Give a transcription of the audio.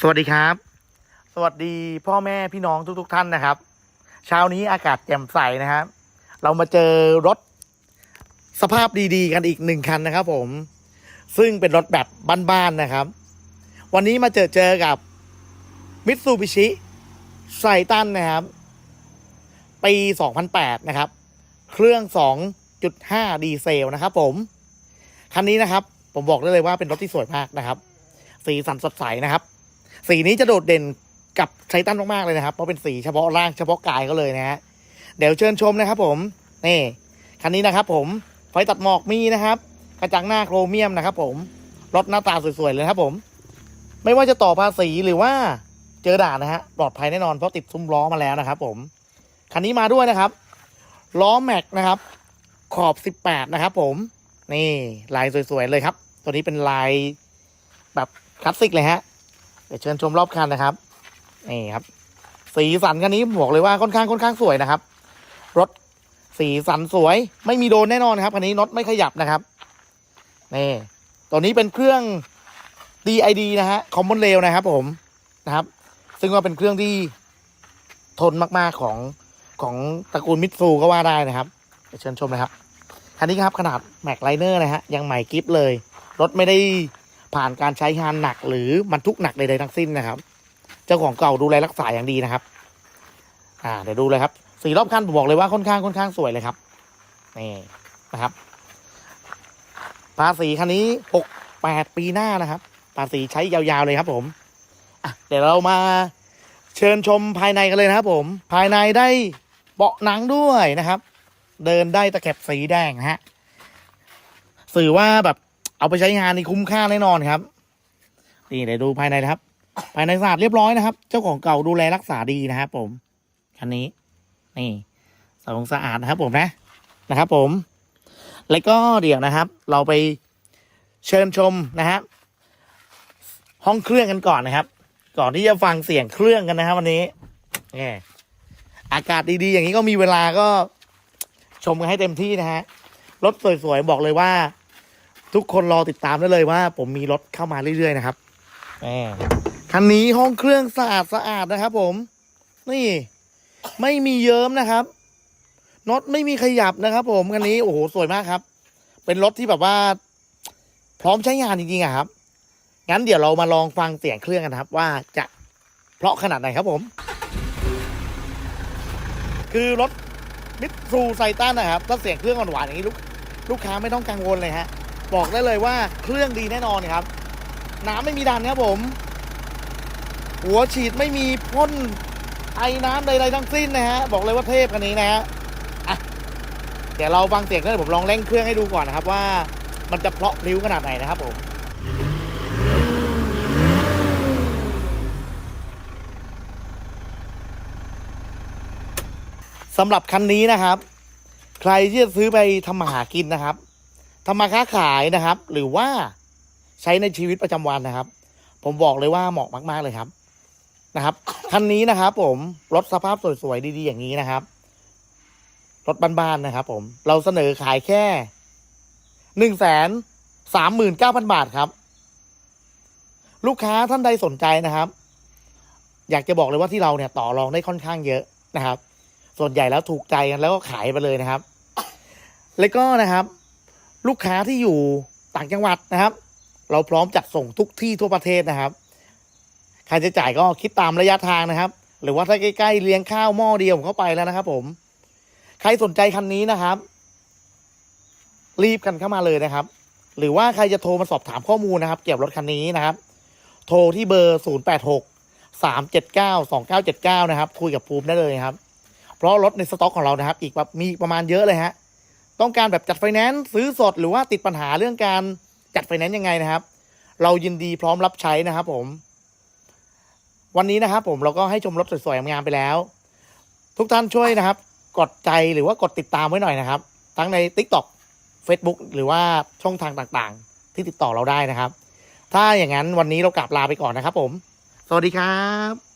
สวัสดีครับ สวัสดีพ่อแม่พี่น้องทุกๆทท่านนะครับ เช้านี้อากาศแจ่มใสนะครับ เรามาเจอรถสภาพดีๆ กันอีกหนึ่งคันนะครับ ผม ซึ่งเป็นรถแบบบ้านๆนะครับ วันนี้มาเจอเจอกับมิตซูบิชิไซตันนะครับ ปี 2008 นะครับ เครื่อง 2.5 ดีเซลนะครับ ผม คันนี้นะครับ ผมบอกได้เลยว่าเป็นรถที่สวยมากนะครับ สีสันสดใสนะครับ สีนี้จะโดดเด่นกับไททันมากๆเลยนะครับ เพราะเป็นสีเฉพาะร่างเฉพาะกายก็เลยนะฮะเดี๋ยวเชิญชมนะครับผมนี่คันนี้นะครับ ผมไฟตัดหมอกมีนะครับ กระจังหน้าโครเมียมนะครับ ผมรถหน้าตาสวยๆเลยครับ ผม ไม่ว่าจะต่อภาษีหรือว่าเจอด่านนะฮะปลอดภัยแน่นอนเพราะติดซุ้มล้อมาแล้วนะครับ ผมคันนี้มาด้วยนะครับล้อแม็กนะครับ ขอบ 18 นะครับ ผม นี่ลายสวยๆเลยครับ ตัวนี้เป็นลายแบบคลาสสิกเลยฮะ เดี๋ยวเชิญชมรอบคันนะครับนี่ครับ สีสันคันนี้บอกเลยว่าค่อนข้างค่อนข้างสวยนะครับ รถสีสันสวย ไม่มีโดนแน่นอนครับคันนี้น็อตไม่ขยับนะครับนี่ตัวนี้เป็นเครื่อง DID นะฮะ Common Rail นะครับ ผมนะครับ ซึ่งว่าเป็นเครื่องที่ทนมาก ๆ ของของตระกูลมิตซูก็ว่าได้นะครับเดี๋ยวเชิญชมนะครับ คันนี้ครับขนาดแม็กไลเนอร์นะฮะยังใหม่กิฟเลย รถไม่ได้ ผ่านการใช้งานหนักหรือบรรทุกหนักใดๆทั้งสิ้นนะครับ เจ้าของเก่าดูแลรักษาอย่างดีนะครับ อ่าเดี๋ยวดูเลยครับสีรอบคันผมบอกเลยว่าค่อนข้างค่อนข้างสวยเลยครับนี่นะครับ ภาษีคันนี้หกแปดปีหน้านะครับ ภาษีใช้ยาวๆเลยครับผมอะเดี๋ยวเรามาเชิญชมภายในกันเลยนะครับผม ภายในได้เบาะหนังด้วยนะครับ เดินได้ตะแคบสีแดงนะฮะสื่อว่าแบบ เอาไปใช้งานในคุ้มค่าแน่นอนครับ นี่เดี๋ยวดูภายในนะครับ ภายในสะอาดเรียบร้อยนะครับ เจ้าของเก่าดูแลรักษาดีนะครับผม คันนี้ นี่สองสะอาดนะครับผมนะ นะครับ ผม แล้วก็เดี๋ยวนะครับ เราไปเชิญชมนะครับห้องเครื่องกันก่อนนะครับ ก่อนที่จะฟังเสียงเครื่องกันนะครับ วันนี้แหมอากาศดีๆ อย่างนี้ก็มีเวลาก็ชมกันให้เต็มที่นะฮะ รถสวยๆ บอกเลยว่า ทุกคนรอติดตามได้เลยว่า ผมมีรถเข้ามาเรื่อยๆนะครับแหมคันนี้ห้องเครื่องสะอาดสะอาดนะครับ ผม นี่ ไม่มีเยิ้มนะครับน็อตไม่มีขยับนะครับ ผมคันนี้โอ้โหสวยมากครับ เป็นรถที่แบบว่า พร้อมใช้งานจริงๆอะครับงั้นเดี๋ยวเรามาลองฟังเสียงเครื่องกันครับ ว่าจะเพราะขนาดไหนครับผม คือรถมิตซูไซตันนะครับถ้าเสียงเครื่องหวานๆอย่างนี้ลูกลูกค้าไม่ต้องกังวลเลยฮะ บอกได้เลยว่าเครื่องดีแน่นอนครับ น้ำไม่มีดันครับผม หัวฉีดไม่มีพ่นไอ้น้ำใดๆทั้งสิ้นนะฮะ บอกเลยว่าเทพคันนี้นะฮะเดี๋ยวเราฟังเสียงเครื่องผมลองเร่งเครื่องให้ดูก่อนนะครับว่ามันจะเพาะพลิ้วขนาดไหนนะครับผมสำหรับคันนี้นะครับ ใครที่จะซื้อไปทำมาหากินนะครับ ทำมาค้าขายนะครับ หรือว่าใช้ในชีวิตประจำวันนะครับ ผมบอกเลยว่าเหมาะมาก ๆ เลยครับนะครับคันนี้นะครับ ผมรถสภาพสวยๆดีๆอย่างนี้นะครับรถบ้านๆนะครับ ผมเราเสนอขายแค่หนึ่งแสนสามหมื่นเก้าพันบาทครับ ลูกค้าท่านใดสนใจนะครับ อยากจะบอกเลยว่าที่เราเนี่ยต่อรองได้ค่อนข้างเยอะนะครับ ส่วนใหญ่แล้วถูกใจกันแล้วก็ขายไปเลยนะครับ แล้วก็นะครับ ลูกค้าที่อยู่ต่างจังหวัดนะครับ เราพร้อมจัดส่งทุกที่ทั่วประเทศนะครับค่าใช้จ่ายก็คิดตามระยะทางนะครับ หรือว่าถ้าใกล้ๆเลี้ยงข้าวหม้อเดียวผมเข้าไปแล้วนะครับ ผม ใครสนใจคันนี้นะครับ รีบกันเข้ามาเลยนะครับ หรือว่าใครจะโทรมาสอบถามข้อมูลนะครับ เกี่ยวกับรถคันนี้นะครับ โทรที่เบอร์ 0 8 6 3 7 9 2 9 7 9 นะครับ คุยกับภูมิได้เลยครับ เพราะรถในสต็อกของเรานะครับ อีกแบบมีประมาณเยอะเลยฮะ ต้องการแบบจัดไฟแนนซ์ซื้อสดหรือว่าติดปัญหาเรื่องการจัดไฟแนนซ์ยังไงนะครับ เรายินดีพร้อมรับใช้นะครับผม วันนี้นะครับผมเราก็ให้ชมรถสวยๆงามๆไปแล้ว ทุกท่านช่วยนะครับ กดใจหรือว่ากดติดตามไว้หน่อยนะครับ ทั้งใน TikTok Facebook หรือว่าช่องทางต่างๆ ที่ติดต่อเราได้นะครับ ถ้าอย่างนั้นวันนี้เรากลับลาไปก่อนนะครับผม สวัสดีครับ